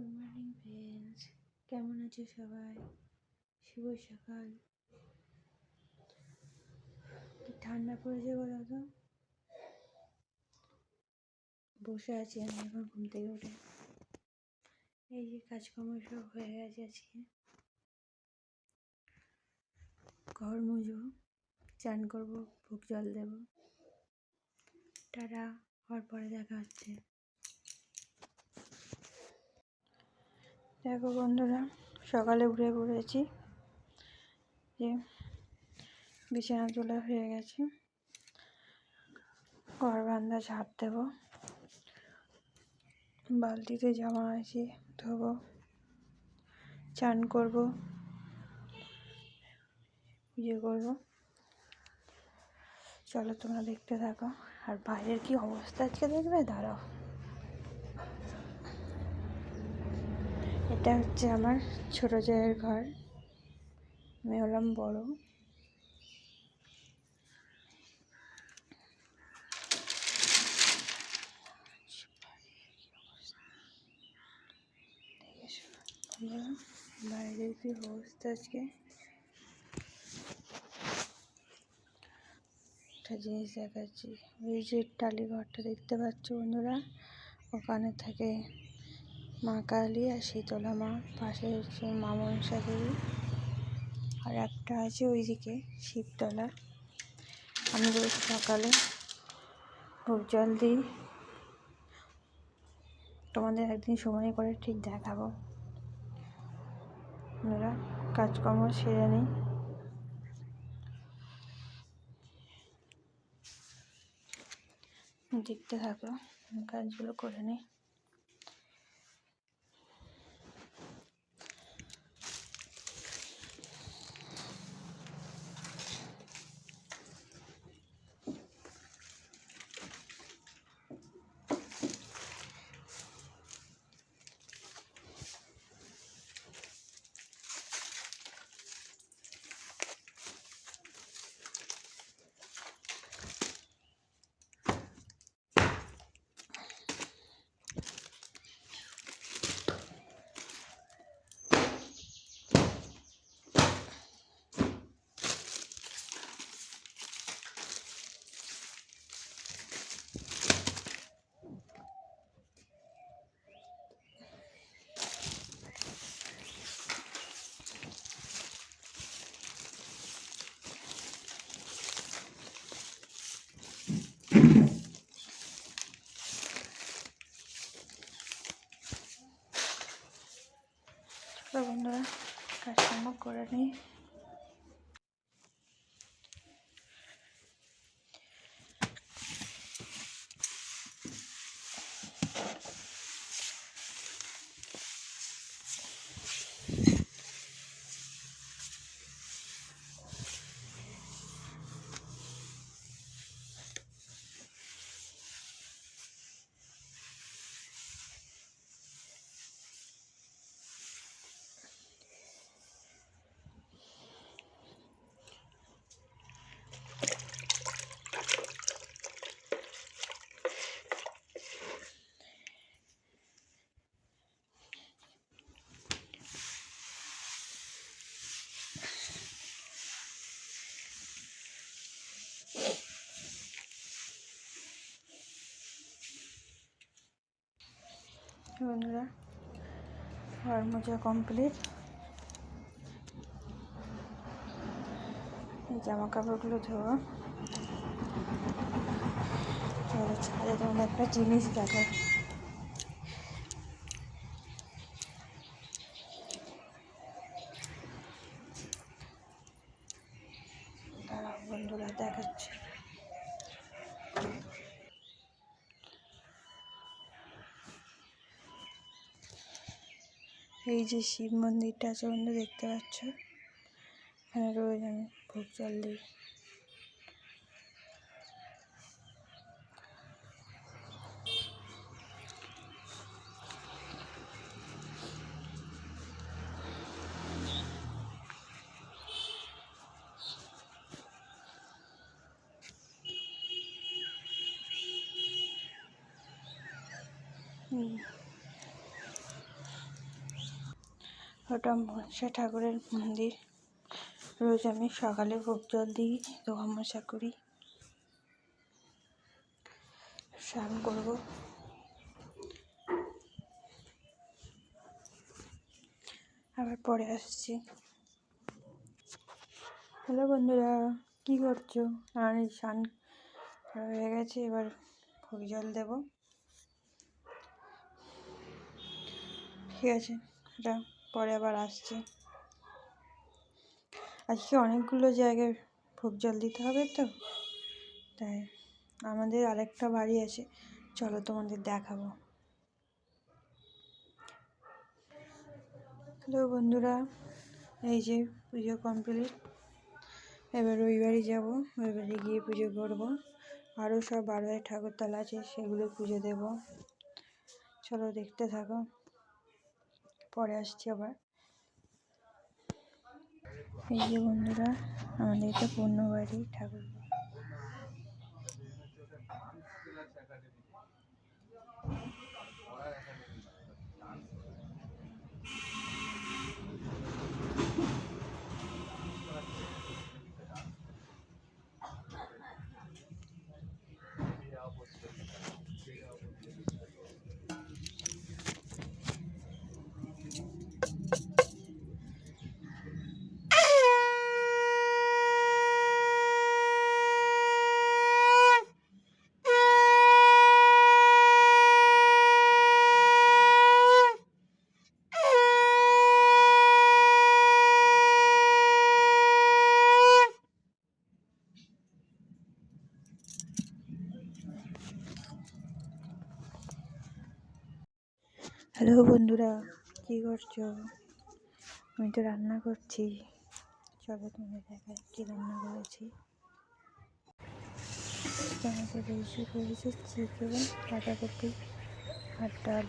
Good morning friends কেমন আছো সবাই? শুভ সকাল। কি ঠান্ডা পড়েছে বলো তো? বসে আছি আমি এখন ঘুম থেকে উঠে। এই যে কাজকর্ম সব হয়ে গেছে আজকে। ঘর মুজবো, চান করব, ভোগ জল দেবো। টাটা হওয়ার পরে দেখা হচ্ছে। দেখো বন্ধুরা, সকালে উঠে পড়েছি। যে বিছানা তোলা হয়ে গেছে। ঘর বান্ধা ঝাড় দেব। বালতিতে জামা আছে, ধোবো। চান করব। ইয়ে করব। চলো তোমরা দেখতে থাকো। আর বাইরের কি অবস্থা আজকে দেখবে? দাঁড়াও। এটা হচ্ছে আমার ছোট জায়ের ঘর। আমি হলাম বড়। বাইরের কি অবস্থা আজকে? একটা জিনিস দেখাচ্ছি। ওই যে টালি ঘরটা দেখতে পাচ্ছ বন্ধুরা, ওখানে থাকে মা কালী আর শীতলা মা, পাশে হচ্ছে মা মনসা দেবী। আর একটা আছে ওইদিকে শিবতলা আমি রোজ সকালে ভোগ জল দিই। তোমাদের একদিন সময় করে ঠিক দেখাবো। আমরা কাজকর্ম সেরে নিই। দেখতে থাকো কাজগুলো করে নিই। বন্ধুরা কাজকর্ম করে নিই বন্ধুরা ঘর মোজা কমপ্লিট এই জামা কাপড়গুলো ধোয়া ছাদে তোমাদের একটা জিনিস দেখো দাঁড়াও বন্ধুরা দেখাচ্ছি এই যে শিব মন্দিরটা আছে বন্ধু, দেখতে পাচ্ছ? এখানে রোজ আমি ভোগ জল দিই। হুম। ওটা মনসা ঠাকুরের মন্দির। রোজ আমি সকালে ভোগ জল দিই, দোয়া মশা করি। স্নান করব। আবার পরে আসছি। হ্যালো বন্ধুরা, কি করছ? আর এই স্নান হয়ে গেছে, এবার ভোগ জল দেবো। ঠিক আছে এটা পরে আবার আসছি। আজকে অনেকগুলো জায়গায় ভোগ জল দিতে হবে তো? তাই আমাদের আরেকটা বাড়ি আছে। চলো তোমাদের দেখাবো। হ্যালো বন্ধুরা, এই যে পুজো কমপ্লিট এবার বাড়ি যাব বাড়ি গিয়ে পুজো করব। আরও সব বারোয় ঠাকুরতলা আছে, সেগুলো পুজো দেব। চলো দেখতে থাকো। পরে আসছি আবার। এই যে বন্ধুরা আমাদের এটা পূর্ণ বাড়ি ঠাকুর হ্যালো বন্ধুরা, কি করছ? আমি তো রান্না করছি। চলো তোমাদের দেখাই কী রান্না করেছি। আমাদের বেশি করেছি চিকেন, বাঁধাকপি আর ডাল।